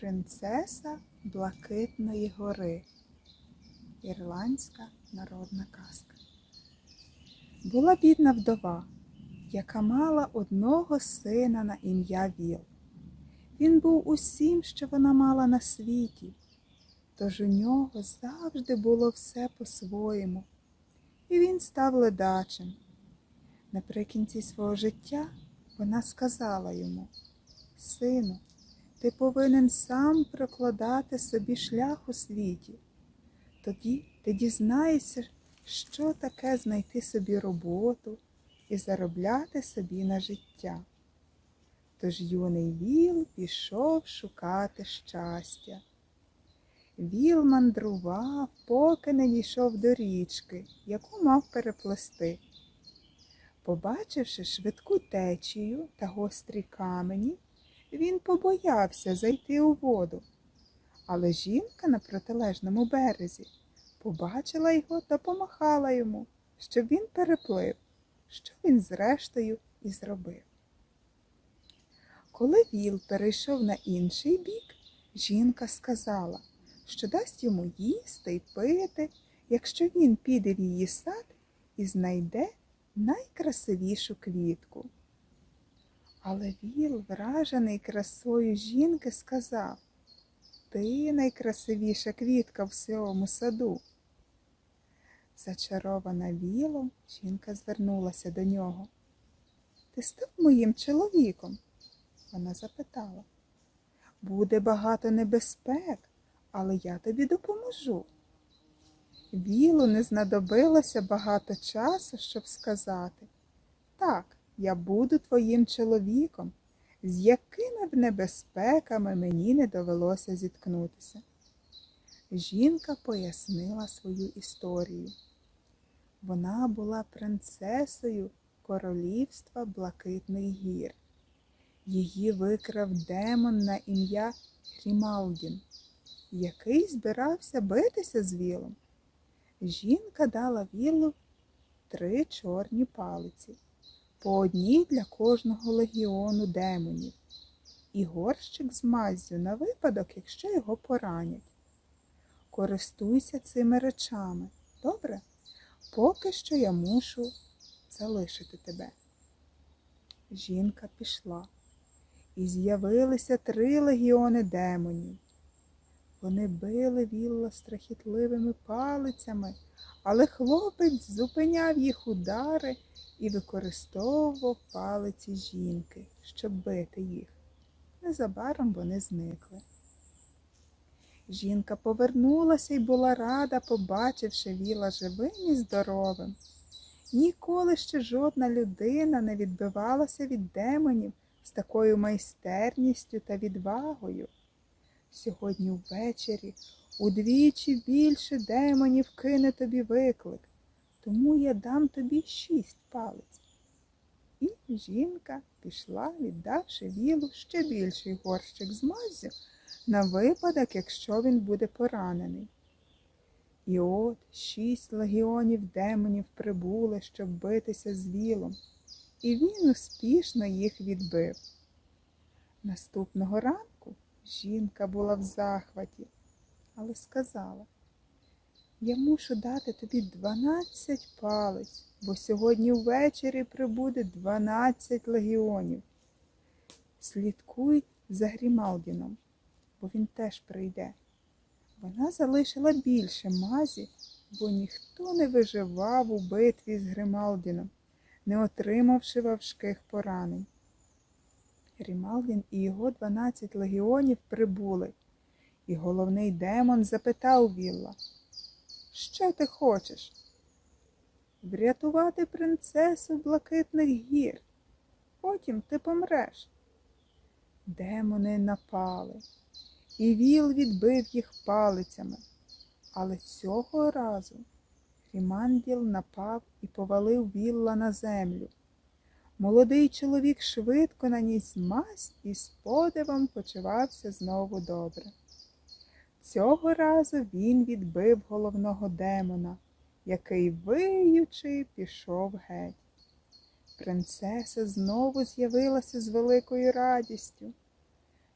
Принцеса Блакитної гори. Ірландська народна казка. Була бідна вдова, яка мала одного сина на ім'я Віл. Він був усім, що вона мала на світі, тож у нього завжди було все по-своєму, і він став ледачим. Наприкінці свого життя вона сказала йому Сину, ти повинен сам прокладати собі шлях у світі. Тоді ти дізнаєшся, що таке знайти собі роботу і заробляти собі на життя. Тож юний Віл пішов шукати щастя. Віл мандрував, поки не дійшов до річки, яку мав переплести. Побачивши швидку течію та гострі камені, він побоявся зайти у воду. Але жінка на протилежному березі побачила його та помахала йому, щоб він переплив, що він зрештою і зробив. Коли віл перейшов на інший бік, жінка сказала, що дасть йому їсти й пити, якщо він піде в її сад і знайде найкрасивішу квітку. Але Віл, вражений красою жінки, сказав Ти найкрасивіша квітка в всьому саду. Зачарована вілом, жінка звернулася до нього. Ти став моїм чоловіком? Вона запитала. Буде багато небезпек, але я тобі допоможу. Вілу не знадобилося багато часу, щоб сказати так, я буду твоїм чоловіком, з якими б небезпеками мені не довелося зіткнутися. Жінка пояснила свою історію. Вона була принцесою королівства Блакитний гір. Її викрав демон на ім'я Грімалдін, який збирався битися з вілом. Жінка дала вілу три чорні палиці, по одній для кожного легіону демонів, і горщик з маззю на випадок, якщо його поранять. Користуйся цими речами, добре? Поки що я мушу залишити тебе. Жінка пішла, і з'явилися три легіони демонів. Вони били вілла страхітливими палицями, але хлопець зупиняв їх удари і використовував палиці жінки, щоб бити їх. Незабаром вони зникли. Жінка повернулася і була рада, побачивши віла живим і здоровим. Ніколи ще жодна людина не відбивалася від демонів з такою майстерністю та відвагою. Сьогодні ввечері удвічі більше демонів кине тобі виклик, тому я дам тобі шість палиць. І жінка пішла, віддавши вілу ще більший горщик з маззю на випадок, якщо він буде поранений. І от шість легіонів демонів прибули, щоб битися з вілом, і він успішно їх відбив. Наступного ранку жінка була в захваті, але сказала, я мушу дати тобі дванадцять палиць, бо сьогодні ввечері прибуде дванадцять легіонів. Слідкуй за Грімалдіном, бо він теж прийде. Вона залишила більше мазі, бо ніхто не виживав у битві з Грималдіном, не отримавши важких поранень. Грімалдін і його дванадцять легіонів прибули, і головний демон запитав Вілла, що ти хочеш? Врятувати принцесу блакитних гір. Потім ти помреш. Демони напали і віл відбив їх палицями. Але цього разу Гріманділ напав і повалив вілла на землю. Молодий чоловік швидко наніс мазь і з подивом почувався знову добре. Цього разу він відбив головного демона, який, виючи, пішов геть. Принцеса знову з'явилася з великою радістю.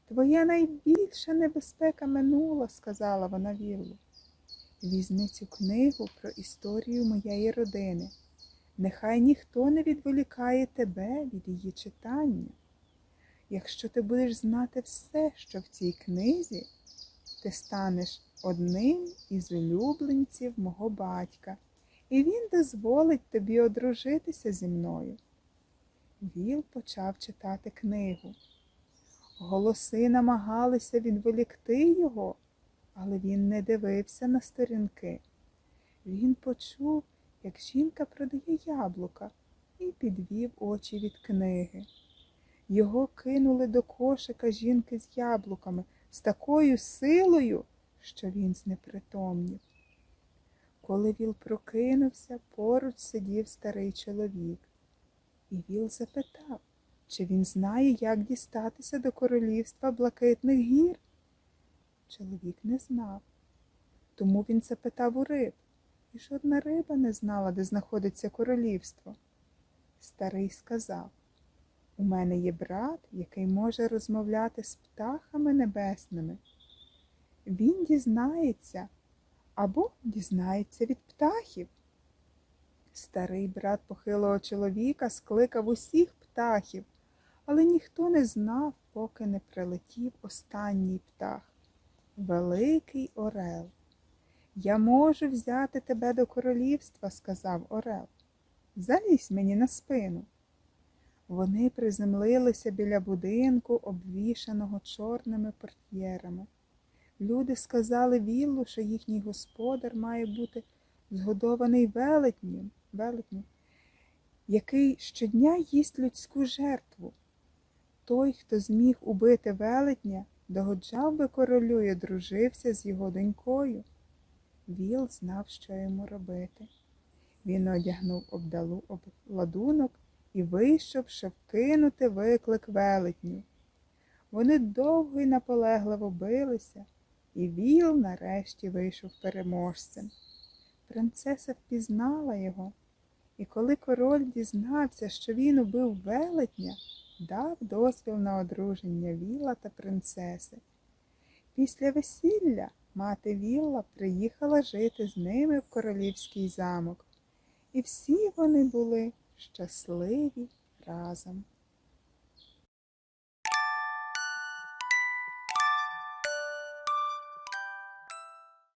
Твоя найбільша небезпека минула, сказала вона Віллу. Візьми цю книгу про історію моєї родини. Нехай ніхто не відволікає тебе від її читання. Якщо ти будеш знати все, що в цій книзі, ти станеш одним із улюбленців мого батька, і він дозволить тобі одружитися зі мною. Віл почав читати книгу. Голоси намагалися відволікти його, але він не дивився на сторінки. Він почув, як жінка продає яблука, і підвів очі від книги. Його кинули до кошика жінки з яблуками з такою силою, що він знепритомнів. Коли Віл прокинувся, поруч сидів старий чоловік. І Віл запитав, чи він знає, як дістатися до королівства блакитних гір. Чоловік не знав. Тому він запитав у риб, і жодна риба не знала, де знаходиться королівство. Старий сказав у мене є брат, який може розмовляти з птахами небесними. Він дізнається або дізнається від птахів. Старий брат похилого чоловіка скликав усіх птахів, але ніхто не знав, поки не прилетів останній птах великий орел. Я можу взяти тебе до королівства, сказав Орел. Залізь мені на спину. Вони приземлилися біля будинку, обвішаного чорними портьєрами. Люди сказали Віллу, що їхній господар має бути згодований велетнім, велетнем, який щодня їсть людську жертву. Той, хто зміг убити велетня, догоджав би королю і одружився з його донькою. Віл знав, що йому робити. Він одягнув обдалу обладунок і вийшов, щоб кинути виклик велетню. Вони довго й наполегливо билися, і Віл нарешті вийшов переможцем. Принцеса впізнала його, і коли король дізнався, що він убив велетня, дав дозвіл на одруження Віла та принцеси. Після весілля мати Вілла приїхала жити з ними в королівський замок, і всі вони були щасливі разом.